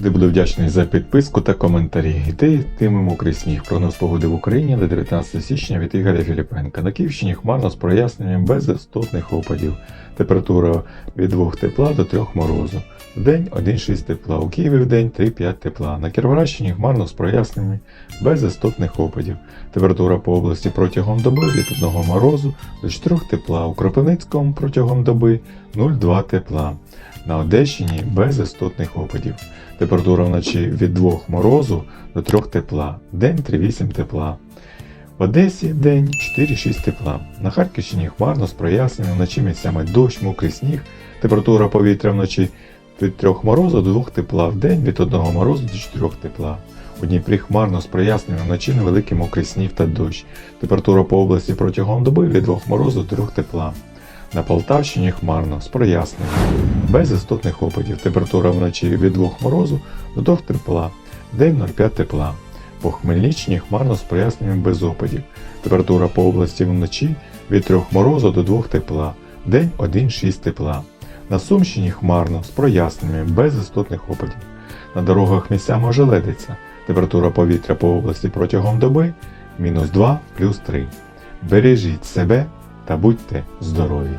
Завжди буду вдячний за підписку та коментарі. Іде йтиме мокрий сніг. Прогноз погоди в Україні на 19 січня від Ігоря Філіпенка. На Київщині хмарно з проясненням без істотних опадів. Температура від 2 тепла до 3 морозу. В день 1,6 тепла. У Києві в день 3,5 тепла. На Кіровоградщині хмарно з проясненнями без істотних опадів. Температура по області протягом доби від 1 морозу до 4 тепла. У Кропивницькому протягом доби 0,2 тепла. На Одещині без істотних опадів. Температура вночі від 2 морозу до 3 тепла, день 3,8 тепла. В Одесі день 4,6 тепла. На Харківщині хмарно з проясненням, вночі місцями дощ, мокрий сніг. Температура повітря вночі від 3 морозу до 2 тепла, в день від 1 морозу до 4 тепла. У Дніпрі хмарно з проясненням, вночі невеликий мокрий сніг та дощ. Температура по області протягом доби від 2 морозу до 3 тепла. На Полтавщині хмарно з проясненням. Без істотних опадів. Температура вночі від 2 морозу до 2 тепла, день 0,5 тепла. По Хмельниччині хмарно з проясненням без опадів. Температура по області вночі від 3 морозу до 2 тепла, день 1,6 тепла. На Сумщині хмарно з проясненнями без істотних опадів. На дорогах місцями ожеледиться. Температура повітря по області протягом доби мінус 2 плюс 3. Бережіть себе та будьте здорові!